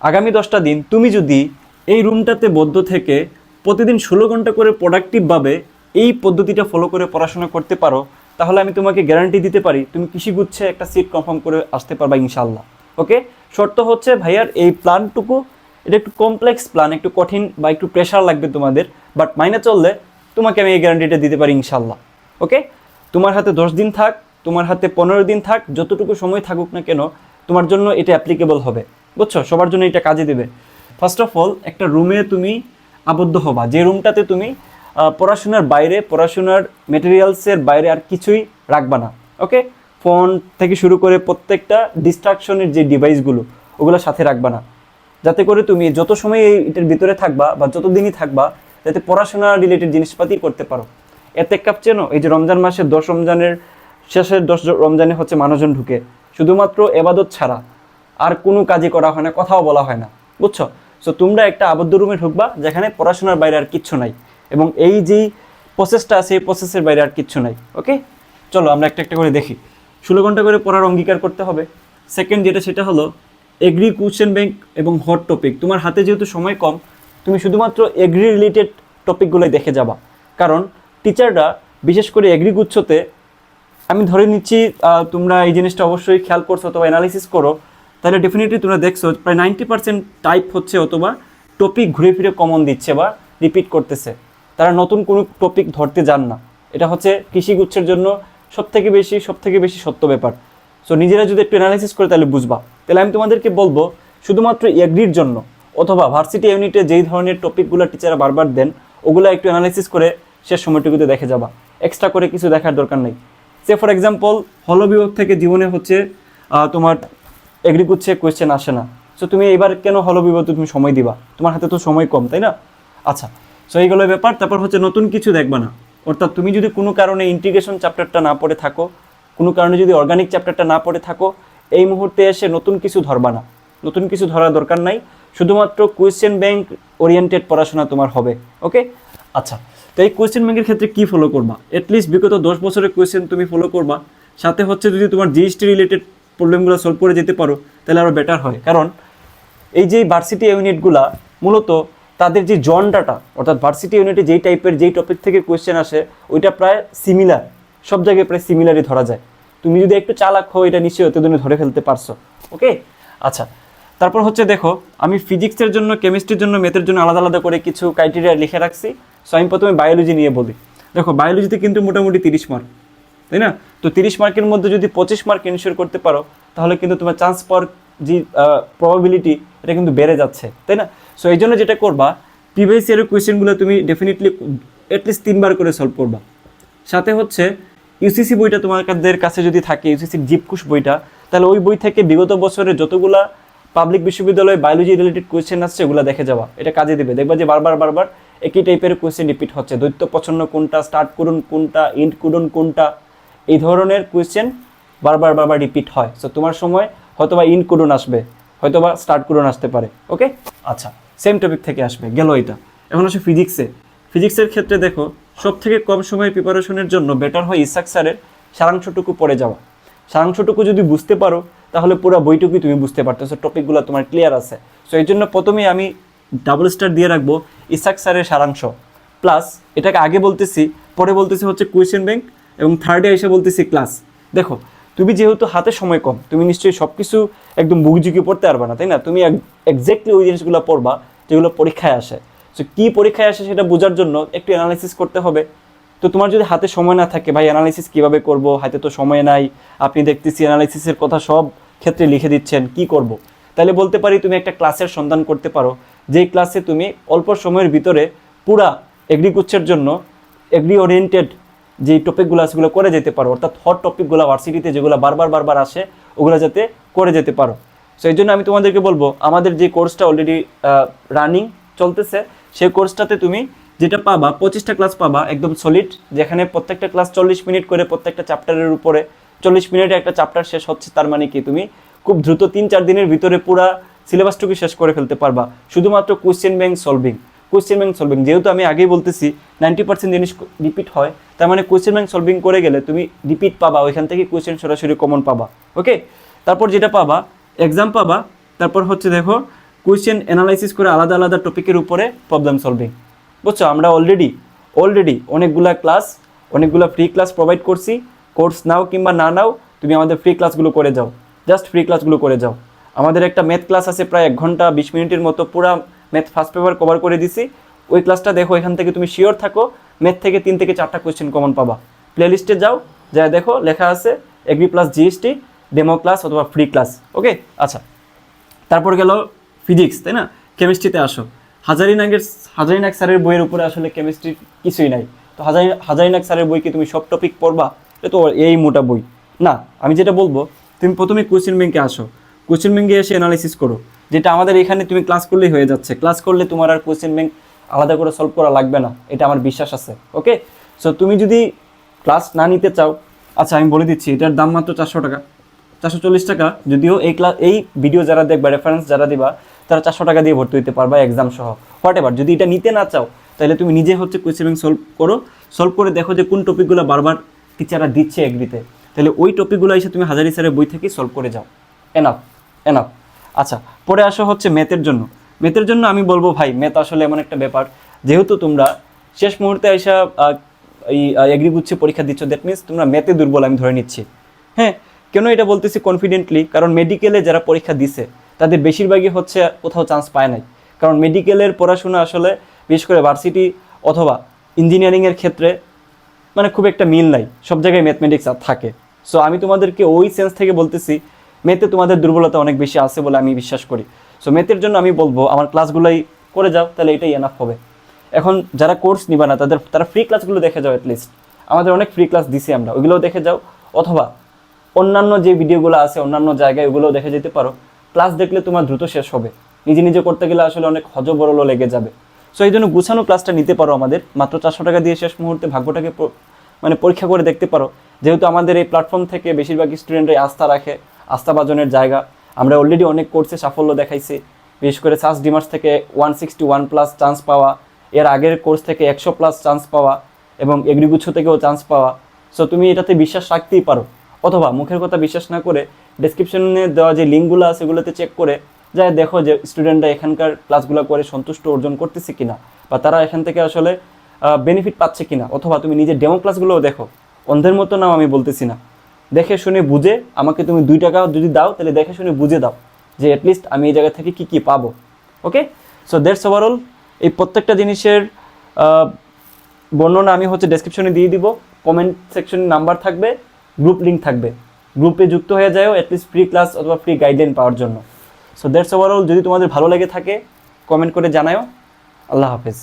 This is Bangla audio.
আগামী দশটা দিন তুমি যদি এই রুমটাতে বদ্ধ থেকে প্রতিদিন ষোলো ঘণ্টা করে প্রোডাক্টিভভাবে এই পদ্ধতিটা ফলো করে পড়াশোনা করতে পারো, তাহলে আমি তোমাকে গ্যারান্টি দিতে পারি তুমি কৃষি কৃষিগুচ্ছে একটা সিট কনফার্ম করে আসতে পারবা ইনশাল্লাহ ওকে শর্ত হচ্ছে ভাইয়ার এই প্ল্যানটুকু এটা একটু কমপ্লেক্স প্ল্যান একটু কঠিন বা একটু প্রেশার লাগবে তোমাদের বাট মাইনে চললে তোমাকে আমি এই গ্যারান্টিটা দিতে পারি ইনশাল্লাহ ওকে তোমার হাতে দশ দিন থাক, তোমার হাতে পনেরো দিন থাক, যতটুকু সময় থাকুক না কেন, তোমার জন্য এটা অ্যাপ্লিকেবল হবে। বুঝছ? সবার জন্য এটা কাজে দেবে। ফার্স্ট অফ অল একটা রুমে তুমি আবদ্ধ হবা। যে রুমটাতে তুমি পড়াশোনার বাইরে, পড়াশোনার মেটেরিয়ালসের বাইরে আর কিছুই রাখবা না ওকে ফোন থেকে শুরু করে প্রত্যেকটা ডিস্ট্রাকশনের যে ডিভাইসগুলো ওগুলো সাথে রাখবা না। যাতে করে তুমি যত সময় এটার ভিতরে থাকবা বা যত দিনই থাকবা, যাতে পড়াশোনা রিলেটেড জিনিসপাতি করতে পারো। এতে কাপ চেনো এই যে রমজান মাসের দশ রমজানের, শেষের দশ রমজানে হচ্ছে মানুষজন ঢুকে। শুধুমাত্র এবাদত ছাড়া। আর কোনো কাজই করা হয় না, কথাও বলা হয় না, বুঝছ? সো তোমরা একটা আবদ্ধ রুমে ঢুকবা, যেখানে পড়াশোনার বাইরে আর কিচ্ছু নাই, এবং এই যেই প্রসেসটা আছে, এই প্রসেসের বাইরে আর কিচ্ছু নাই ওকে চলো, আমরা একটা একটা করে দেখি। ষোলো ঘণ্টা করে পড়ার অঙ্গীকার করতে হবে। সেকেন্ড যেটা, সেটা হলো এগ্রি কোশ্চেন ব্যাংক এবং হট টপিক তোমার হাতে যেহেতু সময় কম, তুমি শুধুমাত্র এগ্রি রিলেটেড টপিকগুলোই দেখে যাবা। কারণ টিচাররা বিশেষ করে এগ্রি গুচ্ছতে, আমি ধরে নিচ্ছি তোমরা এই জিনিসটা অবশ্যই খেয়াল করছ অথবা অ্যানালিসিস করো তাহলে ডেফিনেটলি তোমরা দেখছ প্রায় নাইনটি পার্সেন্ট টাইপ হচ্ছে অথবা টপিক ঘুরে ফিরে কমন দিচ্ছে বা রিপিট করতেছে। তারা নতুন কোনো টপিক ধরতে যান না। এটা হচ্ছে কৃষিগুচ্ছের জন্য সবথেকে বেশি সবথেকে বেশি সত্য ব্যাপার। সো নিজেরা যদি একটু অ্যানালাইসিস করে তাহলে বুঝবা। তাহলে আমি তোমাদেরকে বলব শুধুমাত্র এগ্রির জন্য অথবা ভার্সিটি ইউনিটে যেই ধরনের টপিকগুলো টিচাররা বারবার দেন ওগুলো একটু অ্যানালাইসিস করে শেষ সময়টুকুতে দেখে যাবা। এক্সট্রা করে কিছু দেখার দরকার নেই। সে ফর এক্সাম্পল হল বিভাগ থেকে জীবনে হচ্ছে আহ, তোমার করছে কোয়েশ্চেন আসে না। সো তুমি এবার কেন হল বিভাগে তুমি সময় দিবা? তোমার হাতে তো সময় কম, তাই না? আচ্ছা সো এইগুলো ব্যাপার। তারপর হচ্ছে নতুন কিছু দেখবা না। অর্থাৎ তুমি যদি কোনো কারণে ইন্টিগ্রেশন চ্যাপ্টারটা না পড়ে থাকো, কোনো কারণে যদি অর্গানিক চ্যাপ্টারটা না পড়ে থাকো, এই মুহূর্তে এসে নতুন কিছু ধরবা না। নতুন কিছু ধরার দরকার নাই। শুধুমাত্র কোয়েশ্চেন ব্যাংক ওরিয়েন্টেড পড়াশোনা তোমার হবে ওকে আচ্ছা তো এই কোয়েশ্চেন ব্যাংকের ক্ষেত্রে কী ফলো করবা? এটলিস্ট বিগত দশ বছরের কোয়েশ্চেন তুমি ফলো করবা। সাথে হচ্ছে যদি তোমার জিএসটি রিলেটেড প্রবলেমগুলো সলভ করে যেতে পারো, তাহলে আরও বেটার হয়। কারণ এই যে ভার্সিটি ইউনিটগুলা মূলত তাদের যে জনডাটা, অর্থাৎ ভার্সিটি ইউনিটে যেই টাইপের যেই টপিক থেকে কোয়েশ্চেন আসে, ওইটা প্রায় সিমিলার সব জায়গায় প্রায় সিমিলারই ধরা যায়। তুমি যদি একটু চালাক হও, এটা নিশ্চয়ই অত দিনে ধরে ফেলতে পারছ ওকে আচ্ছা তারপর হচ্ছে দেখো, আমি ফিজিক্সের জন্য কেমিস্ট্রির জন্য ম্যাথের জন্য আলাদা আলাদা করে কিছু ক্রাইটেরিয়া লিখে রাখছি। সো আমি প্রথমে বায়োলজি নিয়ে বলি। দেখো বায়োলজিতে কিন্তু মোটামুটি তিরিশ মার্ক তাই না? তো তিরিশ মার্কের মধ্যে যদি পঁচিশ মার্ক এনশিওর করতে পারো, তাহলে কিন্তু তোমার চান্স পাওয়ার যে প্রবাবিলিটি এটা কিন্তু বেড়ে যাচ্ছে, তাই না? সো এই জন্য যেটা করবা প্রিভিয়াস কোয়েশ্চেনগুলো তুমি ডেফিনেটলি অ্যাটলিস্ট তিনবার করে সলভ করবা। সাথে হচ্ছে ইউসিসি বইটা তোমাদের কাছে যদি থাকে ইউসিসির জিপকুশ বইটা, তাহলে ওই বই থেকে বিগত বছরের যতগুলা পাবলিক বিশ্ববিদ্যালয়ে বায়োলজি রিলেটেড কোয়েশ্চেন আসছে, ওগুলো দেখে যাওয়া। এটা কাজে দেবে। দেখবা যে বারবার বারবার একই টাইপের কোয়েশ্চেন রিপিট হচ্ছে। দৈত্য পছন্দ কোনটা স্টার্ট করুন কোনটা ইন্ড করুন কোনটা এই ধরনের কোয়েশ্চেন বারবার বারবার রিপিট হয়। সো তোমার সময় হয়তোবা ইন করুন আসবে, হয়তোবা স্টার্ট করুন আসতে পারে ওকে আচ্ছা সেম টপিক থেকে আসবে, গেল এটা। এখন আসে ফিজিক্সে ফিজিক্সের ক্ষেত্রে দেখো সব থেকে কম সময় প্রিপারেশনের জন্য বেটার হয় ইসাক স্যারের সারাংশটুকু পড়ে যাওয়া। সারাংশটুকু যদি বুঝতে পারো, তাহলে পুরো বইটুকুই তুমি বুঝতে পারতেছো টপিকগুলো তোমার ক্লিয়ার আছে। সো এই জন্য প্রথমেই আমি ডাবল স্টার দিয়ে রাখব ইসাক স্যারের সারাংশ। প্লাস এটাকে আগে বলতেছি, পরে বলতেছি হচ্ছে কোয়েশ্চেন ব্যাংক এবং থার্ডে এসে বলতেছি, ক্লাস, দেখো, তুমি যেহেতু হাতে সময় কম, তুমি নিশ্চয়ই সব কিছু একদম বুকঝুঁকি পড়তে পারবে না, তাই না? তুমি এক্স্যাক্টলি ওই জিনিসগুলো পড়বা যেগুলো পরীক্ষায় আসে। সো কী পরীক্ষায় আসে সেটা বোঝার জন্য একটু অ্যানালাইসিস করতে হবে। তো তোমার যদি হাতে সময় না থাকে, ভাই অ্যানালাইসিস কীভাবে করব? হাতে তো সময় নাই, আপনি দেখতেছি অ্যানালাইসিসের কথা সব ক্ষেত্রে লিখে দিচ্ছেন, কি করব। তাহলে বলতে পারি তুমি একটা ক্লাসের সন্ধান করতে পারো যেই ক্লাসে তুমি অল্প সময়ের ভিতরে পুরা এগ্রিকুচ্ছের জন্য এগ্রি ওরিয়েন্টেড যে টপিকগুলো আছে সেগুলো করে যেতে পারো। অর্থাৎ হট টপিকগুলো ভার্সিটিতে যেগুলো বারবার বারবার আসে, ওগুলো যাতে করে যেতে পারো। সো এই জন্য আমি তোমাদেরকে বলব, আমাদের যে কোর্সটা অলরেডি রানিং চলতেছে, সেই কোর্সটাতে তুমি যেটা পাবা, পঁচিশটা ক্লাস পাবা, একদম সলিড যেখানে প্রত্যেকটা ক্লাস চল্লিশ মিনিট করে প্রত্যেকটা চ্যাপ্টারের উপরে, চল্লিশ মিনিটে একটা চ্যাপ্টার শেষ হচ্ছে, তার মানে কি? তুমি খুব দ্রুত তিন চার দিনের ভিতরে পুরা সিলেবাসটুকু শেষ করে ফেলতে পারবা। শুধুমাত্র question bank solving question bank solving যেহেতু আমি আগেই বলতেছি নাইনটি পার্সেন্ট জিনিস রিপিট হয় তার মানে কোয়েশ্চেন ব্যাংক সলভিং করে গেলে তুমি রিপিট পাবা, ওইখান থেকে কোয়েশ্চেন সরাসরি কমন পাবা ওকে তারপর যেটা পাবা এক্সাম পাবা, তারপর হচ্ছে দেখো কোয়েশ্চেন অ্যানালাইসিস করে আলাদা আলাদা টপিকের উপরে প্রবলেম সলভিং বুঝছ? আমরা অলরেডি অলরেডি অনেকগুলা ক্লাস অনেকগুলো ফ্রি ক্লাস প্রোভাইড করছি কোর্স নাও কিংবা না নাও, তুমি আমাদের ফ্রি ক্লাসগুলো করে যাও জাস্ট ফ্রি ক্লাসগুলো করে যাও। আমাদের একটা ম্যাথ ক্লাস আছে প্রায় এক ঘণ্টা, বিশ মিনিটের মতো, পুরো ম্যাথ ফার্স্ট পেপার কভার করে দিছি, ওই ক্লাসটা দেখো, এখান থেকে তুমি শিওর থাকো ম্যাথ থেকে তিন থেকে চারটা কোয়েশ্চেন কমন পাবা। প্লেলিস্টে যাও যা দেখো, লেখা আছে agri plus GST demo class অথবা ফ্রি ক্লাস ওকে আচ্ছা। তারপর গেল ফিজিক্স তাই না? কেমিস্ট্রিতে আসো। হাজারিনাগের হাজারিনাগ স্যারের বইয়ের উপরে আসলে কেমিস্ট্রির কিছুই নাই। তো হাজারি হাজারিনাগ স্যারের বই কি তুমি সব টপিক পড়বা? এটা তো এই মোটা বই। না, আমি যেটা বলব, তুমি প্রথমে কোশ্চেন ব্যাংকে আসো। কোশ্চেন ব্যাংকে এসে অ্যানালাইসিস করো। যেটা আমাদের এখানে তুমি ক্লাস করলেই হয়ে যাচ্ছে। ক্লাস করলে তোমার আর কোশ্চেন ব্যাংক আলাদা করে সলভ করা লাগবে না, এটা আমার বিশ্বাস আছে ওকে সো তুমি যদি ক্লাস না নিতে চাও আচ্ছা আমি বলে দিচ্ছি, এটার দাম মাত্র চারশো টাকা। চারশো চল্লিশ টাকা, যদিও এই ক্লাস এই ভিডিও যারা দেখবা রেফারেন্স যারা দিবা, তারা চারশো টাকা দিয়ে ভর্তি হতে পারবা এক্সাম সহ। হোয়াট এভার যদি এটা নিতে না চাও, তাহলে তুমি নিজে হচ্ছে কোয়েশ্চেন সলভ করো। সলভ করে দেখো যে কোন টপিকগুলো বারবার টিচাররা দিচ্ছে এগ্রিতে তাহলে ওই টপিকগুলো এসে তুমি হাজারি স্যারের বই থেকেই সলভ করে যাও। এনাফ এনাফ আচ্ছা পরে আসো হচ্ছে ম্যাথের জন্য। ম্যাথের জন্য আমি বলব, ভাই ম্যাথ আসলে এমন একটা ব্যাপার। যেহেতু তোমরা শেষ মুহূর্তে এসে এই এগ্রি গুচ্ছে পরীক্ষা দিচ্ছ দ্যাট মিনস তোমরা ম্যাথে দুর্বল, আমি ধরে নিচ্ছি। হ্যাঁ কেন এটা বলতেছি কনফিডেন্টলি কারণ মেডিকেলে যারা পরীক্ষা দিছে, তাদের বেশিরভাগই হচ্ছে কোথাও চান্স পায় নাই। কারণ মেডিকেলের পড়াশোনা আসলে, বিশেষ করে ভার্সিটি অথবা ইঞ্জিনিয়ারিংয়ের ক্ষেত্রে মানে খুব একটা মিল নাই। সব জায়গায় ম্যাথমেটিক্স থাকে। সো আমি তোমাদেরকে ওই সেন্স থেকে বলতেছি মেথে তোমাদের দুর্বলতা অনেক বেশি আছে বলে আমি বিশ্বাস করি। সো মেথের জন্য আমি বলব, আমার ক্লাসগুলোই করে যাও, তাহলে এটাই এনাফ হবে। এখন যারা কোর্স নিবা না, তাদের, তারা ফ্রি ক্লাসগুলো দেখে যাও অ্যাটলিস্ট আমাদের অনেক ফ্রি ক্লাস দিছি আমরা ওইগুলোও দেখে যাও। অথবা অন্যান্য যে ভিডিওগুলো আছে, অন্যান্য জায়গায় ওগুলোও দেখে যেতে পারো। ক্লাস দেখলে তোমার দ্রুত শেষ হবে। নিজে নিজে করতে গেলে আসলে অনেক হজবরল লেগে যাবে। সো এই জন্য গুছানো ক্লাসটা নিতে পারো আমাদের। মাত্র চারশো টাকা দিয়ে শেষ মুহূর্তে ভাগ্যটাকে মানে পরীক্ষা করে দেখতে পারো। যেহেতু আমাদের এই প্ল্যাটফর্ম থেকে বেশিরভাগ স্টুডেন্টরাই আস্থা রাখে আস্থাভাজনের জায়গা। আমরা অলরেডি অনেক কোর্সে সাফল্য দেখাইছি। বিশেষ করে সাস ডিমার্স থেকে one sixty one plus chance পাওয়া, এর আগের কোর্স থেকে একশো প্লাস চান্স পাওয়া এবং এগ্রিগুচ্ছ থেকেও চান্স পাওয়া। সো তুমি এটাতে বিশ্বাস রাখতেই পারো। অথবা মুখের কথা বিশ্বাস না করে ডেসক্রিপশনে দেওয়া যে লিঙ্কগুলো আছে সেগুলোতে চেক করে যাই দেখো যে স্টুডেন্টরা এখানকার ক্লাসগুলো করে সন্তুষ্ট অর্জন করতেছে কিনা বা তারা এখান থেকে আসলে বেনিফিট পাচ্ছে কিনা। অথবা তুমি নিজের ডেমো ক্লাসগুলোও দেখো। অন্ধের মতো নাও আমি বলতেছি না। দেখে শুনে বুঝে আমাকে তুমি দুই টাকা যদি দাও, তাহলে দেখে শুনে বুঝে দাও যে অ্যাটলিস্ট আমি এই জায়গা থেকে কী কী পাবো। ওকে সো দ্যাটস ওভারঅল এই প্রত্যেকটা জিনিসের বর্ণনা আমি হচ্ছে ডেসক্রিপশনে দিয়ে দিব। কমেন্ট সেকশনে নাম্বার থাকবে গ্রুপ লিঙ্ক থাকবে। গ্রুপে যুক্ত হয়ে যাও অ্যাটলিস্ট ফ্রি ক্লাস অথবা ফ্রি গাইডলাইন পাওয়ার জন্য। সো দ্যাটস ওভারঅল যদি তোমাদের ভালো লেগে থাকে কমেন্ট করে জানাও আল্লাহ হাফেজ।